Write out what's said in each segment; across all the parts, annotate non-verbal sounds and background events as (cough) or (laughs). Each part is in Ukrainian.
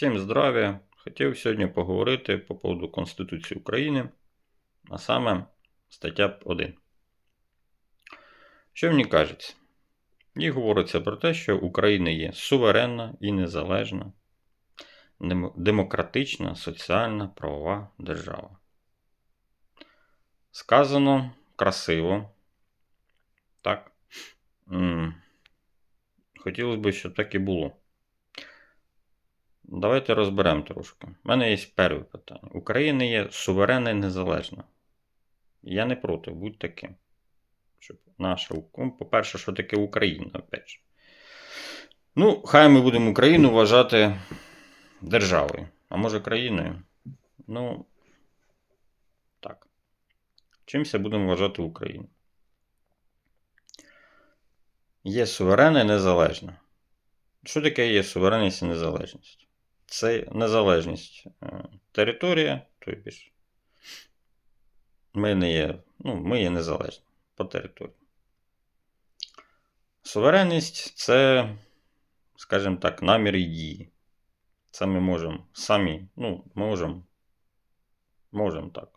Всім здравия! Хотів сьогодні поговорити по поводу Конституції України, а саме стаття 1. Що в ній кажеться? Ній говориться про те, що Україна є суверенна і незалежна, демократична, соціальна, правова держава. Сказано красиво. Так. Хотілося б, щоб так і було. Давайте розберемо трошки. У мене є перше питання. Україна є суверенна і незалежна. Я не проти, будь таким. Щоб наша, ну, по-перше, що таке Україна, опять. Ну, хай ми будемо Україну вважати державою. А може країною? Ну, так. Чимся будемо вважати Україну? Є суверенна і незалежна. Що таке є суверенність і незалежність? Це незалежність е, територія, тобто ми не є, ну, ми є незалежні по території. Суверенність це, скажімо так, намір і дії. Це ми можемо самі, ну, можемо, можемо так,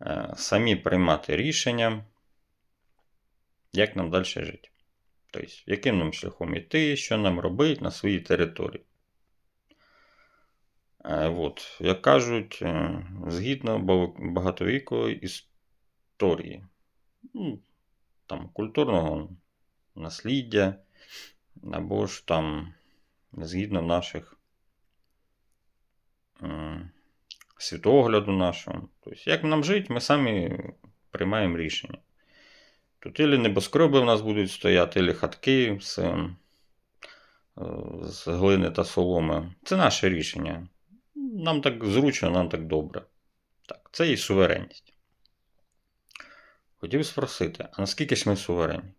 е, самі приймати рішення, як нам далі жити. Тобто, яким нам шляхом йти, що нам робити на своїй території. Е, От, як кажуть, е, згідно ба- багатовікової історії, ну, там, культурного насліддя, або ж там згідно наших світогляду нашого. Тобто, як нам жити, ми самі приймаємо рішення. Тут ілі небоскреби в нас будуть стояти, ілі хатки з, е, з глини та соломи. Це наше рішення. Нам так зручно, нам так добре. Так, це і суверенність. Хотів спросити, а наскільки ж ми суверенні?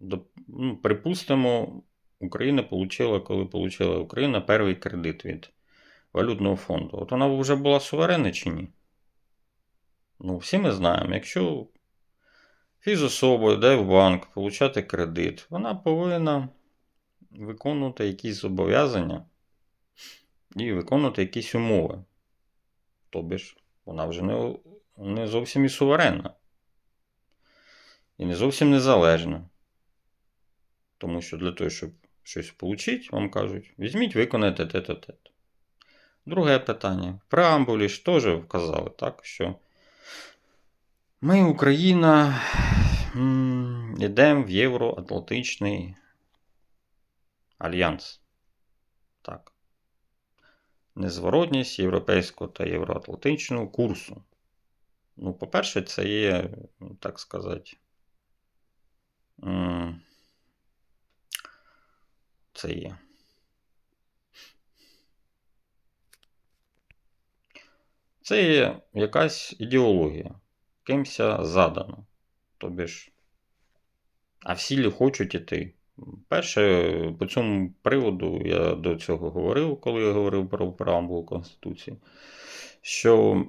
До, ну, припустимо, Україна отримала, коли отримала Україна перший кредит від валютного фонду. От вона вже була суверенна чи ні? Ну, всі ми знаємо, якщо фізособа йде в банк получати кредит, вона повинна виконувати якісь зобов'язання і виконувати якісь умови. Тобі ж вона вже не, не зовсім і суверенна. І не зовсім незалежна. Тому що для того, щоб щось отримати, вам кажуть, візьміть, виконайте те-то. Друге питання. В преамбулі ж теж вказали, так, що ми, Україна, йдемо в Євроатлантичний альянс. Незворотність європейського та євроатлантичного курсу. Ну, по-перше, це є, так сказати, це є. Це є якась ідеологія, кимся задана. Тобі ж, а всі хочуть іти. Перше, по цьому приводу я до цього говорив, коли я говорив про преамбулу Конституції, що,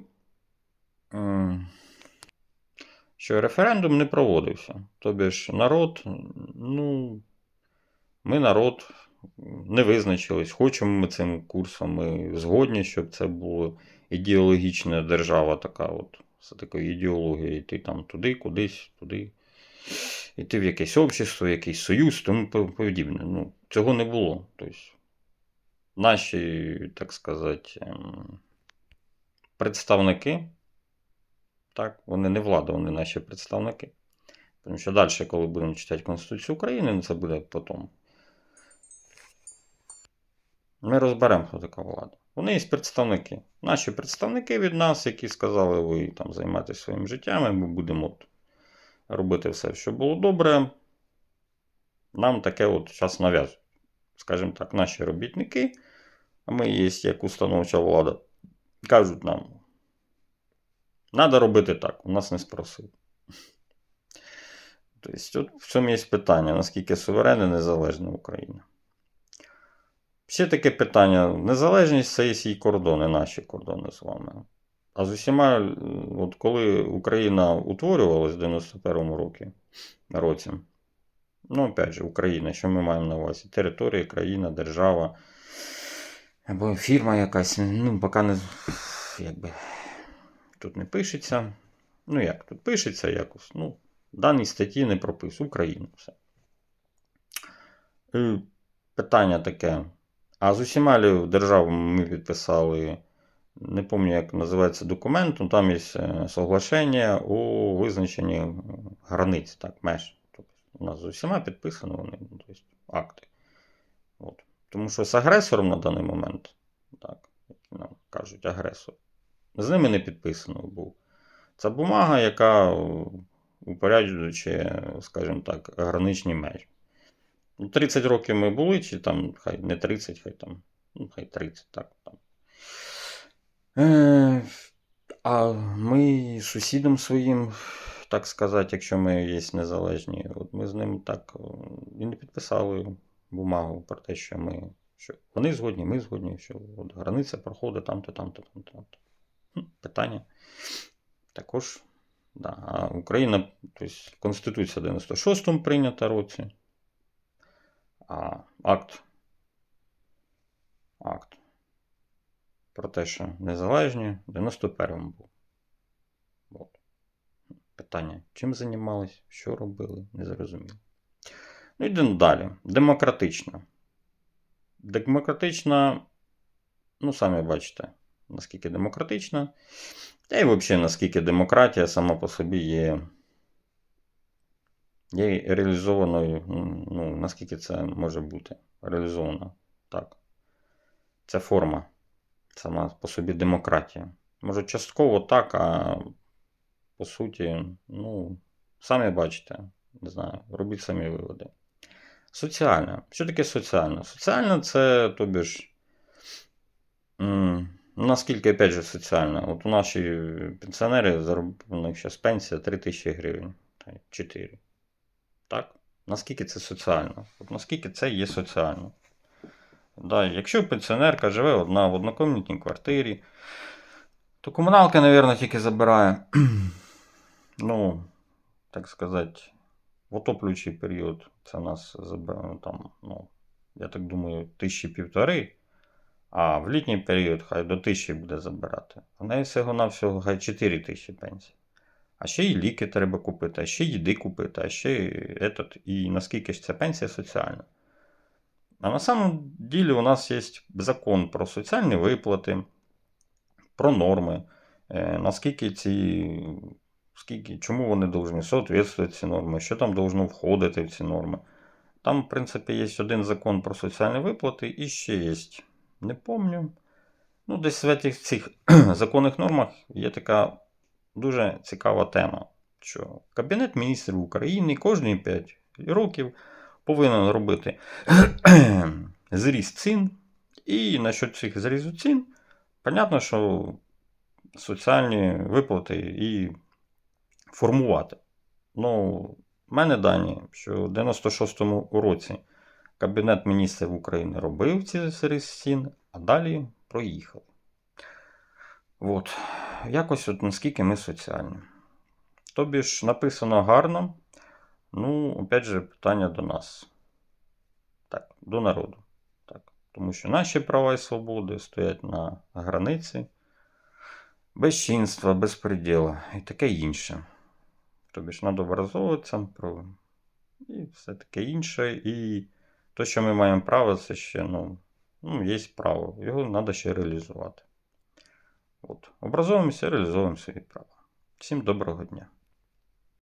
що референдум не проводився. Тобі ж народ, ну, ми народ не визначились, хочемо ми цим курсом, ми згодні, щоб це була ідеологічна держава така, от, з такою ідеологією, йти там туди, кудись, туди йти в якесь общество, якийсь союз, тому подібне. Ну, цього не було. Тобто, наші, так сказати, ем, представники, так, вони не влада, вони наші представники. Тому що далі, коли будемо читати Конституцію України, ну, це буде потім. Ми розберемо, хто така влада. Вони є представники. Наші представники від нас, які сказали, ви там займайтеся своїм життям, ми будемо робити все, що було добре. Нам таке от час нав'язують. Скажімо так, наші робітники, а ми є як установча влада, кажуть нам, треба робити так, у нас не спросили. (laughs) Тобто, от в цьому є питання, наскільки суверенна і незалежна Україна. Ще таке питання: незалежність це є її кордони, наші кордони з вами. А з усіма, е, от коли Україна утворювалась в 91-му році, році, ну, опять же, Україна, що ми маємо на увазі? Територія, країна, держава. Або фірма якась, ну, поки не. Якби. Тут не пишеться. Ну як, тут пишеться якось. Ну, в даній статті не прописує Україну. Все. Е, Питання таке. А з усіма державами ми підписали, не пам'ятаю, як називається документ, ну там є е, соглашення у визначенні границь, так, меж. Тобто, у нас з усіма підписано вони, ну, тобто, акти. От. Тому що з агресором на даний момент, так, як нам кажуть, агресор, з ними не підписано був. Це бумага, яка упоряджуючи, скажімо так, граничні межі. Ну, 30 років ми були, чи там, хай не 30, хай там, ну, хай 30, так. Там. Е, а ми сусідом своїм, так сказати, якщо ми є незалежні, от ми з ним так і не підписали бумагу про те, що ми. Що вони згодні, ми згодні, що от границя проходить там-то, там-то, там-то. там-то. Питання. Також, да. А Україна, тобто Конституція в 96-му прийнята році. А акт. Акт. Про те, що незалежні в 91-му був. От. Питання, чим займались, що робили, не зрозуміло. Ну, йдемо далі. Демократична. Демократична, ну, самі бачите, наскільки демократична. Та й взагалі, наскільки демократія сама по собі є є реалізованою, ну, наскільки це може бути реалізовано. Так. Це форма. Сама по собі демократія. Може, частково так, а по суті, ну, самі бачите, не знаю, робіть самі виводи. Соціальна. Що таке соціальна? Соціальна це, тобі ж, наскільки, опять же, соціальна. От у наші пенсіонери у зараз пенсія 3 тисячі гривень. 4. Так? Наскільки це соціально? От наскільки це є соціально? Да, якщо пенсіонерка живе одна в однокомнатній квартирі, то комуналка, мабуть, тільки забирає. (clears throat) ну, так сказати, в отоплюючий період це у нас забирає, там, ну, я так думаю, тисячі півтори. А в літній період хай до тисячі буде забирати. В неї всього-навсього хай 4 тисячі пенсій. А ще й ліки треба купити, а ще їди купити, а ще й этот, і наскільки ж ця пенсія соціальна. А на самом деле у нас є закон про соціальні виплати, про норми, е, наскільки ці, скільки, чому вони повинні соответствувати ці норми, що там должно входити в ці норми. Там, в принципі, є один закон про соціальні виплати і ще є, не пам'ятаю. Ну, десь в цих, цих законних нормах є така дуже цікава тема, що Кабінет міністрів України кожні 5 років повинен робити (clears throat) зріст цін. І насчет цих зрізу цін, понятно, що соціальні виплати і формувати. Ну, в мене дані, що в 96-му році Кабінет міністрів України робив ці зріз цін, а далі проїхав. От. Якось от наскільки ми соціальні. Тобі ж написано гарно. Ну, опять же, питання до нас. Так, до народу. Так. Тому що наші права і свободи стоять на границі безчинства, безпреділа і таке інше. Тобі ж треба образовуватися про... і все таке інше. І те, що ми маємо право, це ще ну, ну, є право. Його треба ще реалізувати. От. Образовуємося, реалізовуємо свої права. Всім доброго дня!